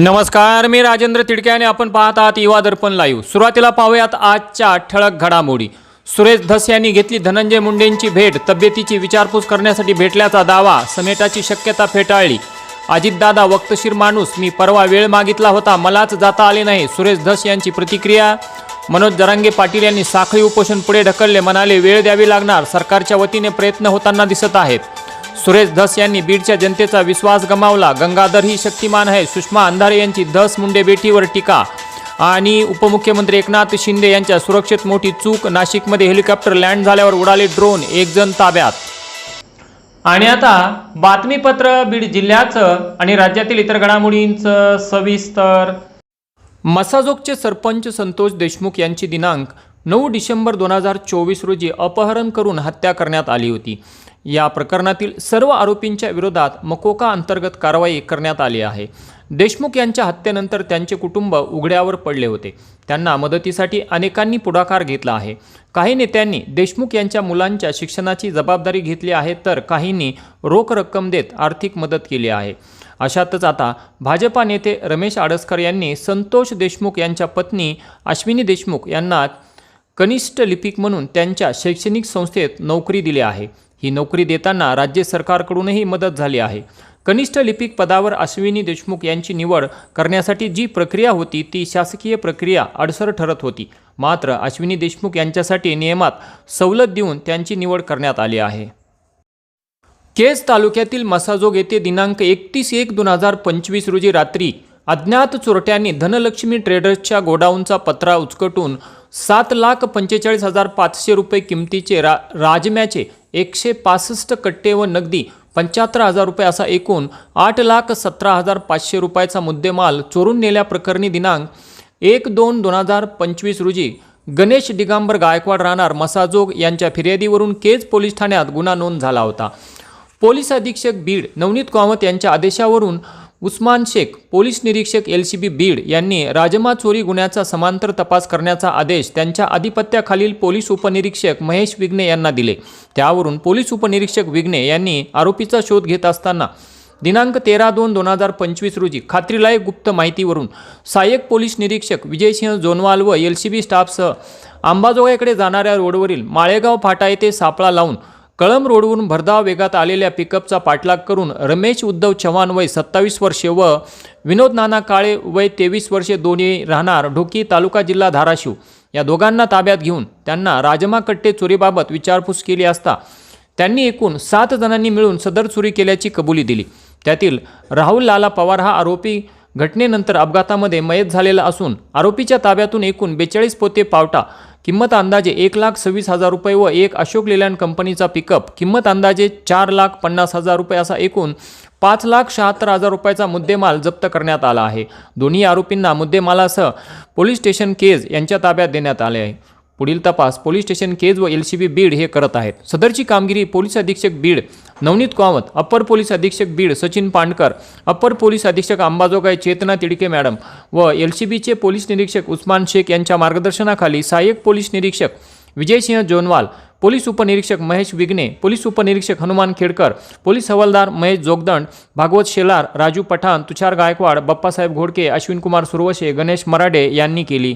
नमस्कार मी राजेंद्र तिडके आणि आपण पाहत आहात युवा दर्पण लाईव्ह सुरुवातीला पाहूयात आजच्या ठळक घडामोडी. सुरेश धस यांनी घेतली धनंजय मुंडेंची भेट. तब्येतीची विचारपूस करण्यासाठी भेटल्याचा दावा समेटाची शक्यता फेटाळली. अजितदादा वक्तशीर माणूस मी परवा वेळ मागितला होता मलाच जाता आले नाही. सुरेश धस यांची प्रतिक्रिया? मनोज जरांगे पाटील यांनी साखळी उपोषण पुढे ढकलले म्हणाले वेळ द्यावी लागणार. सरकारच्या वतीने प्रयत्न होताना दिसत आहेत. सुरेश धस यांनी बीडच्या जनतेचा विश्वास गमावला. गंगाधर ही शक्तिमान आहे. सुषमा अंधारे यांची धस मुंडे बेटीवर टीका. आणि उपमुख्यमंत्री एकनाथ शिंदे यांच्या सुरक्षेत मोठी चूक. नाशिकमध्ये हेलिकॉप्टर लँड झाल्यावर उडाले ड्रोन एक जण ताब्यात. आणि आता बातमीपत्र बीड जिल्ह्याचं आणि राज्यातील इतर घडामोडींचं सविस्तर. मसाजोगचे सरपंच संतोष देशमुख यांची दिनांक नऊ डिसेंबर दोन हजार चोवीस रोजी अपहरण करून हत्या करण्यात आली होती. या प्रकरणातील सर्व आरोपींच्या विरोधात मकोका अंतर्गत कारवाई करण्यात आली आहे. देशमुख यांच्या हत्येनंतर त्यांचे कुटुंब उघड्यावर पडले होते. त्यांना मदतीसाठी अनेकांनी पुढाकार घेतला आहे. काही नेत्यांनी देशमुख यांच्या मुलांच्या शिक्षणाची जबाबदारी घेतली आहे तर काहींनी रोख रक्कम देत आर्थिक मदत केली आहे. अशातच आता भाजपा नेते रमेश आडसकर यांनी संतोष देशमुख यांच्या पत्नी अश्विनी देशमुख यांना कनिष्ठ लिपिक म्हणून त्यांच्या शैक्षणिक संस्थेत नोकरी दिली आहे. ही नोकरी देताना राज्य सरकारकडूनही मदत झाली आहे. कनिष्ठ लिपिक पदावर अश्विनी देशमुख यांची निवड करण्यासाठी जी प्रक्रिया होती ती शासकीय प्रक्रिया अडसर ठरत होती. मात्र अश्विनी देशमुख यांच्यासाठी नियमात सवलत देऊन त्यांची निवड करण्यात आली आहे. केज तालुक्यातील मसाजोग येथे दिनांक एकतीस एक दोन हजार पंचवीस रोजी रात्री अज्ञात चोरट्यांनी धनलक्ष्मी ट्रेडर्सच्या गोडाऊनचा पत्रा उचकटून सात लाख पंचेचाळीस हजार पाचशे रुपये किमतीचे रा राजम्याचे एकशे पासष्ट कट्टे व नगदी पंच्याहत्तर हजार रुपये असा एकूण आठ लाख सतरा हजार पाचशे रुपयाचा मुद्देमाल चोरून नेल्याप्रकरणी दिनांक एक दोन दोन हजार पंचवीस रोजी गणेश दिगांबर गायकवाड राहणार मसाजोग यांच्या फिर्यादीवरून केज पोलीस ठाण्यात गुन्हा नोंद झाला होता. पोलीस अधीक्षक बीड नवनीत कामत यांच्या आदेशावरून उस्मान शेख पोलीस निरीक्षक एल सी बी बीड यांनी राजमा चोरी गुन्ह्याचा समांतर तपास करण्याचा आदेश त्यांच्या आधिपत्याखालील पोलीस उपनिरीक्षक महेश विघ्ने यांना दिले. त्यावरून पोलीस उपनिरीक्षक विघ्ने यांनी आरोपीचा शोध घेत असताना दिनांक तेरा दोन दोन हजार पंचवीस रोजी खात्रीलायक गुप्त माहितीवरून सहाय्यक पोलीस निरीक्षक विजयसिंह जोनवाल व एल सी बी स्टाफसह अंबाजोगाईकडे जाणाऱ्या रोडवरील माळेगाव फाटा येथे सापळा लावून कळंब रोडवरून भरधाव वेगात आलेल्या पिकअपचा पाठलाग करून रमेश उद्धव चव्हाण वय सत्तावीस वर्षे व विनोद नाना काळे वय तेवीस वर्षे दोन्ही राहणार ढोकी तालुका जिल्हा धाराशिव. या दोघांना ताब्यात घेऊन त्यांना राजमा कट्टे चोरीबाबत विचारपूस केली असता त्यांनी एकूण सात जणांनी मिळून सदर चोरी केल्याची कबुली दिली. त्यातील राहुल लाला पवार हा आरोपी घटनेनंतर अपघातामध्ये मयत झालेला असून आरोपीच्या ताब्यातून एकूण बेचाळीस पोते पावटा किंमत अंदाजे एक लाख सव्वीस हजार रुपये व एक अशोक लेलँड कंपनीचा पिकअप किंमत अंदाजे चार लाख पन्नास हजार रुपये असा एकूण पाच लाख शहात्तर हजार रुपयाचा मुद्देमाल जप्त करण्यात आला आहे. दोन्ही आरोपींना मुद्देमालासह पोलीस स्टेशन केज यांच्या ताब्यात देण्यात आले आहे. पुढील तपास पोलीस स्टेशन केज व एल सी बी बीड हे करत आहेत. सदरची कामगिरी पोलीस अधीक्षक बीड नवनीत कामत अप्पर पोलीस अधीक्षक बीड सचिन पांडकर अप्पर पोलीस अधीक्षक अंबाजोगाई चेतना तिडके मॅडम व एल सी बीचे पोलीस निरीक्षक उस्मान शेख यांच्या मार्गदर्शनाखाली सहाय्यक पोलीस निरीक्षक विजयसिंह जोनवाल पोलीस उपनिरीक्षक महेश विघ्ने पोलीस उपनिरीक्षक हनुमान खेडकर पोलीस हवालदार महेश जोगदंड भागवत शेलार राजू पठाण तुषार गायकवाड बाप्पासाहेब घोडके अश्विनकुमार सुरवशे गणेश मराडे यांनी केली.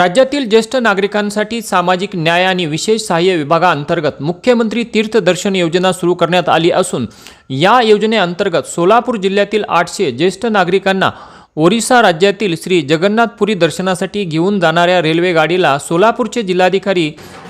राज्यातील ज्येष्ठ नागरिकांसाठी सामाजिक न्याय आणि विशेष सहाय्य विभागाअंतर्गत मुख्यमंत्री तीर्थदर्शन योजना सुरू करण्यात आली असून या योजनेअंतर्गत सोलापूर जिल्ह्यातील आठशे ज्येष्ठ नागरिकांना ओरिसा राज्यातील श्री जगन्नाथपुरी दर्शनासाठी घेऊन जाणाऱ्या रेल्वे गाडीला सोलापूरचे जिल्हाधिकारी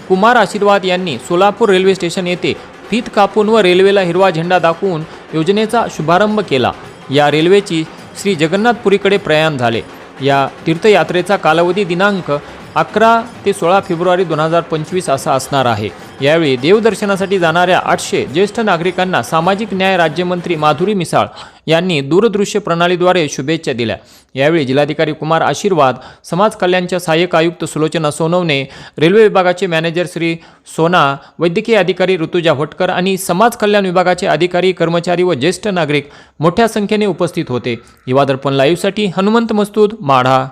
कुमार आशीर्वाद यांनी सोलापूर रेल्वे स्टेशन येथे फीत कापून व रेल्वेला हिरवा झेंडा दाखवून योजनेचा शुभारंभ केला. या रेल्वेची श्री जगन्नाथपुरीकडे प्रयाण झाले. या तीर्थयात्रेचा कालावधी दिनांक अकरा ते सोळा फेब्रुवारी दोन हजार पंचवीस असा असणार आहे. यावेळी देवदर्शनासाठी जाणाऱ्या आठशे ज्येष्ठ नागरिकांना सामाजिक न्याय राज्यमंत्री माधुरी मिसाळ यांनी दूरदृश्य प्रणालीद्वारे शुभेच्छा दिल्या. यावेळी जिल्हाधिकारी कुमार आशीर्वाद समाज कल्याणच्या सहाय्यक आयुक्त सुलोचना सोनवणे रेल्वे विभागाचे मॅनेजर श्री सोना वैद्यकीय अधिकारी ऋतुजा होटकर आणि समाज कल्याण विभागाचे अधिकारी कर्मचारी व ज्येष्ठ नागरिक मोठ्या संख्येने उपस्थित होते. युवा दर्पण लाईव्हसाठी हनुमंत मस्तूद माढा.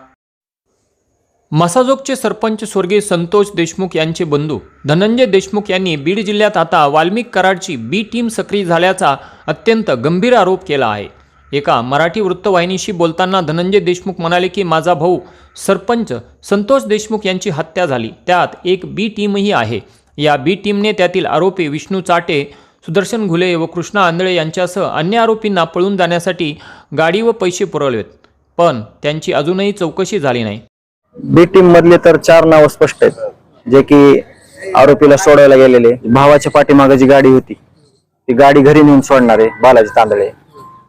मसाजोगचे सरपंच स्वर्गीय संतोष देशमुख यांचे बंधू. धनंजय देशमुख यांनी बीड जिल्ह्यात आता वाल्मिक कराडची बी टीम सक्रिय झाल्याचा अत्यंत गंभीर आरोप केला आहे. एका मराठी वृत्तवाहिनीशी बोलताना धनंजय देशमुख म्हणाले की माझा भाऊ सरपंच संतोष देशमुख यांची हत्या झाली. त्यात एक बी टीमही आहे या बी टीमने त्यातील आरोपी विष्णू चाटे सुदर्शन घुले व कृष्णा आंधळे यांच्यासह अन्य आरोपींना पळून जाण्यासाठी गाडी व पैसे पुरवलेत. पण त्यांची अजूनही चौकशी झाली नाही. बी टीम मधले तर चार नाव स्पष्ट आहेत. जे की आरोपीला सोडायला गेलेले. भावाच्या पाठीमागे जी गाडी होती ती गाडी घरी नेऊन सोडणारे बालाजी तांदळे.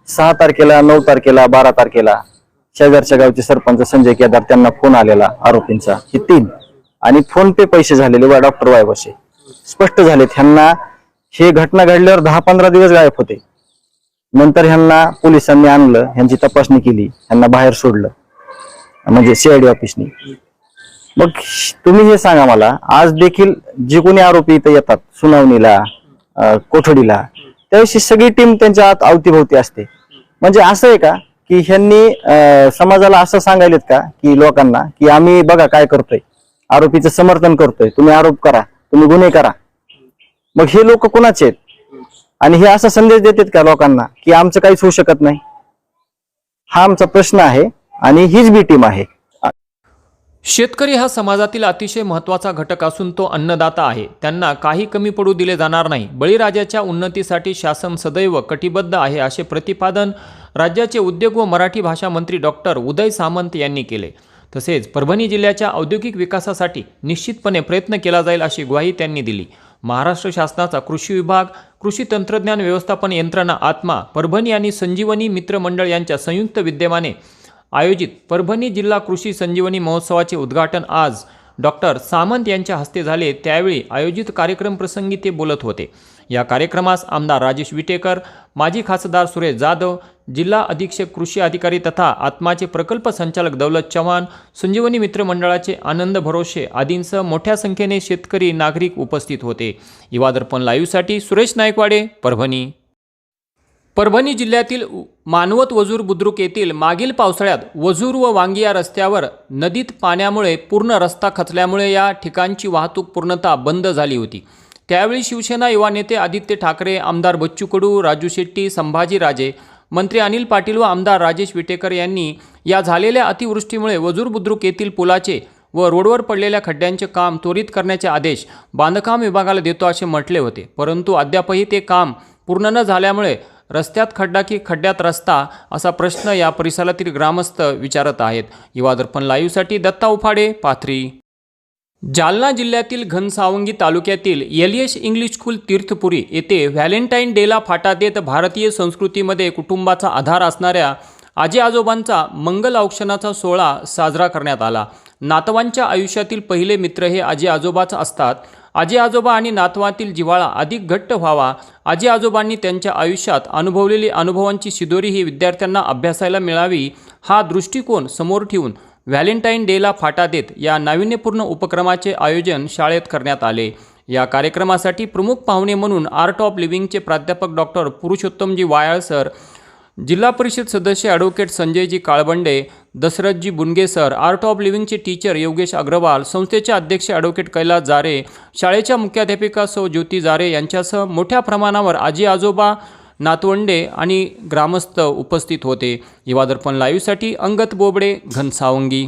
सहा तारखेला नऊ तारखेला बारा तारखेला शेजारच्या गावचे सरपंच संजय केदार त्यांना फोन आलेला आरोपींचा. ही तीन. आणि फोन पे पैसे झालेले वा डॉक्टर वायबसे स्पष्ट झाले ह्यांना हे घटना घडल्यावर दहा पंधरा दिवस गायब होते. नंतर ह्यांना पोलिसांनी आणलं ह्यांची तपासणी केली ह्यांना बाहेर सोडलं. म्हणजे सीआयडी ऑफिसनी मग तुम्ही हे सांगा मला आज देखील जे कोणी आरोपी इथं येतात सुनावणीला कोठडीला त्याविषयी सगळी टीम त्यांच्या आत अवतीभोवती असते. म्हणजे असं आहे का की ह्यांनी समाजाला असं सांगायलेत का की लोकांना की आम्ही बघा काय करतोय आरोपीचं समर्थन करतोय तुम्ही आरोप करा तुम्ही गुन्हे करा. मग हे लोक कोणाचे आहेत? आणि हे असा संदेश देतात का लोकांना की आमचं काहीच होऊ शकत नाही? हा आमचा प्रश्न आहे. आणि हीच बी टीम आहे. शेतकरी हा समाजातील अतिशय महत्त्वाचा घटक असून तो अन्नदाता आहे. त्यांना काही कमी पडू दिले जाणार नाही. बळीराजाच्या उन्नतीसाठी शासन सदैव कटिबद्ध आहे असे प्रतिपादन राज्याचे उद्योग व मराठी भाषा मंत्री डॉक्टर उदय सामंत यांनी केले. तसेच परभणी जिल्ह्याच्या औद्योगिक विकासासाठी निश्चितपणे प्रयत्न केला जाईल अशी ग्वाही त्यांनी दिली. महाराष्ट्र शासनाचा कृषी विभाग कृषी तंत्रज्ञान व्यवस्थापन यंत्रणा आत्मा परभणी आणि संजीवनी मित्रमंडळ यांच्या संयुक्त विद्यमाने आयोजित परभणी जिल्हा कृषी संजीवनी महोत्सवाचे उद्घाटन आज डॉक्टर सामंत यांच्या हस्ते झाले. त्यावेळी आयोजित कार्यक्रम प्रसंगी ते बोलत होते. या कार्यक्रमास आमदार राजेश विटेकर माजी खासदार सुरेश जाधव जिल्हा अधीक्षक कृषी अधिकारी तथा आत्माचे प्रकल्प संचालक दौलत चव्हाण संजीवनी मित्र मंडळाचे आनंद भरोसे आदींसह मोठ्या संख्येने शेतकरी नागरिक उपस्थित होते. युवादर्पण लाईव्हसाठी सुरेश नायकवाडे परभणी. परभणी जिल्ह्यातील मानवत वजूर बुद्रुक येथील मागील पावसाळ्यात वजूर व वांगी या रस्त्यावर नदीत पाण्यामुळे पूर्ण रस्ता खचल्यामुळे या ठिकाणची वाहतूक पूर्णतः बंद झाली होती. त्यावेळी शिवसेना युवा नेते आदित्य ठाकरे आमदार बच्चू कडू राजू शेट्टी संभाजी राजे मंत्री अनिल पाटील व आमदार राजेश विटेकर यांनी या झालेल्या अतिवृष्टीमुळे वजूर बुद्रुक येथील पुलाचे व रोडवर पडलेल्या खड्ड्यांचे काम त्वरित करण्याचे आदेश बांधकाम विभागाला देतो असे म्हटले होते. परंतु अद्यापही ते काम पूर्ण न झाल्यामुळे रस्त्यात खड्डा की खड्ड्यात रस्ता असा प्रश्न या परिसरातील ग्रामस्थ विचारत आहेत. युवा दर्पण लाईव्हसाठी दत्ता उफाडे पाथरी. जालना जिल्ह्यातील घनसावंगी तालुक्यातील एलियश इंग्लिश स्कूल तीर्थपुरी येथे व्हॅलेंटाईन डेला फाटा देत भारतीय संस्कृतीमध्ये कुटुंबाचा आधार असणाऱ्या आजी आजोबांचा मंगल औक्षणाचा सोहळा साजरा करण्यात आला. नातवांच्या आयुष्यातील पहिले मित्र हे आजी आजोबाच असतात. आजी आजोबा आणि नातवातील जिव्हाळा अधिक घट्ट व्हावा. आजी आजोबांनी त्यांच्या आयुष्यात अनुभवलेली अनुभवांची शिदोरी ही विद्यार्थ्यांना अभ्यासायला मिळावी हा दृष्टिकोन समोर ठेवून व्हॅलेंटाईन डेला फाटा देत या नाविन्यपूर्ण उपक्रमाचे आयोजन शाळेत करण्यात आले. या कार्यक्रमासाठी प्रमुख पाहुणे म्हणून आर्ट ऑफ लिव्हिंगचे प्राध्यापक डॉक्टर पुरुषोत्तमजी वायाळ सर जिल्हा परिषद सदस्य advocate Sanjayji Kalbande Dasharathji Bunge sir art of लिव्हिंगचे teacher Yogesh Agrawal संस्थेचे अध्यक्ष ॲडव्होकेट कैलास जारे शाळेच्या मुख्याध्यापिका सौ ज्योती जारे यांच्यासह मोठ्या प्रमाणावर आजी आजोबा नातवंडे आणि ग्रामस्थ उपस्थित होते. युवादर्पण लाईव्हसाठी अंगत बोबडे घनसावंगी.